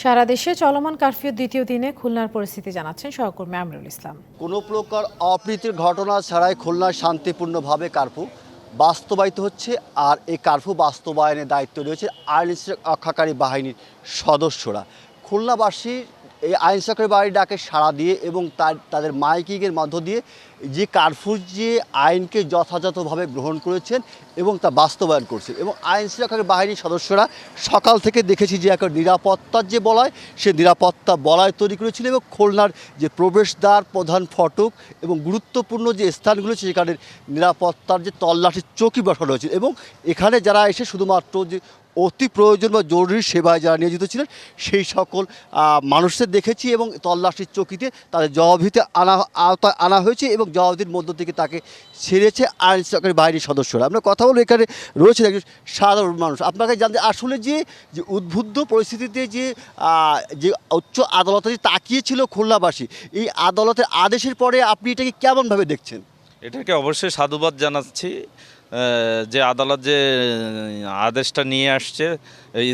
সারা দেশে চলমান কারফিউ দ্বিতীয় দিনে খুলনার পরিস্থিতি জানাচ্ছেন সহকর্মী আমরুল ইসলাম। কোনো প্রকার অপ্রীতির ঘটনা ছাড়াই খুলনায় শান্তিপূর্ণভাবে কার্ফু বাস্তবায়িত হচ্ছে আর এই কার্ফু বাস্তবায়নের দায়িত্ব রয়েছে আইন রক্ষাকারী বাহিনীর সদস্যরা। খুলনাবাসী এই আইন শৃঙ্খলা বাহিনীর ডাকে সাড়া দিয়ে এবং তার, তাদের মাইকিংয়ের মধ্য দিয়ে যে কার্ফুর যে আইনকে যথাযথভাবে গ্রহণ করেছেন এবং তা বাস্তবায়ন করছেন এবং আইন শৃঙ্খলা বাহিনীর সদস্যরা সকাল থেকে দেখেছি যে একটা নিরাপত্তার যে বলয়, সে নিরাপত্তা বলয় তৈরি করেছিল এবং খুলনার যে প্রবেশদ্বার প্রধান ফটক এবং গুরুত্বপূর্ণ যে স্থানগুলো সেখানে নিরাপত্তার যে তল্লাশির চৌকি বসানো হয়েছে। এবং এখানে যারা এসে শুধুমাত্র যে অতি প্রয়োজন বা জরুরি সেবায় যারা নিয়োজিত ছিলেন, সেই সকল মানুষদের দেখেছি এবং তল্লাশির চকিতে তাদের জবাবদিহিতে আনা, আওতায় আনা হয়েছে এবং জবাবদিহির মধ্য থেকে তাকে ছেড়েছে আইন সরকারি বাহিনীর সদস্যরা। আমরা কথা বলব এখানে রয়েছে একজন সাধারণ মানুষ। আপনাকে জানতে আসলে যে যে উদ্বুদ্ধ পরিস্থিতিতে যে যে উচ্চ আদালতে যে তাকিয়েছিল খুলনাবাসী, এই আদালতের আদেশের পরে আপনি এটাকে কেমনভাবে দেখছেন? এটাকে অবশ্যই সাধুবাদ জানাচ্ছি। যে আদালত যে আদেশটা নিয়ে আসছে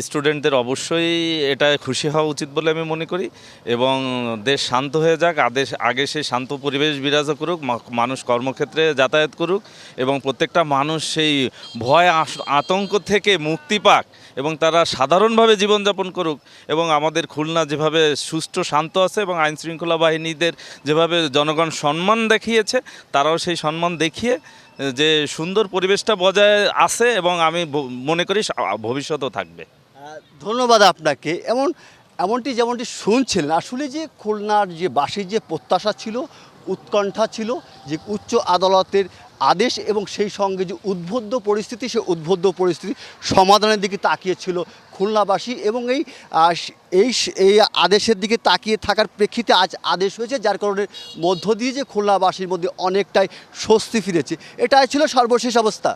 স্টুডেন্টদের অবশ্যই এটা খুশি হওয়া উচিত বলে আমি মনে করি এবং দেশ শান্ত হয়ে যাক, আদেশ, আগে সেই শান্ত পরিবেশ বিরাজ করুক মানুষ কর্মক্ষেত্রে যাতায়াত করুক এবং প্রত্যেকটা মানুষ সেই ভয় আতঙ্ক থেকে মুক্তি পাক। এবং তারা সাধারণভাবে জীবনযাপন করুক এবং আমাদের খুলনা যেভাবে সুষ্ঠু, শান্ত আছে এবং আইন শৃঙ্খলা বাহিনীদের যেভাবে জনগণ সম্মান দেখিয়েছে, তারাও সেই সম্মান দেখিয়ে, যে সুন্দর পরিবেশটা বজায় আছে এবং আমি মনে করি ভবিষ্যতেও থাকবে। ধন্যবাদ আপনাকে। এমন, এমনটি যেমনটি শুনছিলেন, আসলে যে খুলনার যে বাসীর যে প্রত্যাশা ছিল, উৎকণ্ঠা ছিল, যে উচ্চ আদালতের আদেশ এবং সেই সঙ্গে যে উদ্বুদ্ধ পরিস্থিতি, সে উদ্বুদ্ধ পরিস্থিতি সমাধানের দিকে তাকিয়েছিল খুলনাবাসী এবং এই এই এই আদেশের দিকে তাকিয়ে থাকার প্রেক্ষিতে আজ আদেশ হয়েছে, যার কারণে মধ্য দিয়ে যে খুলনাবাসীর মধ্যে অনেকটাই স্বস্তি ফিরেছে। এটাই ছিল সর্বশেষ অবস্থা।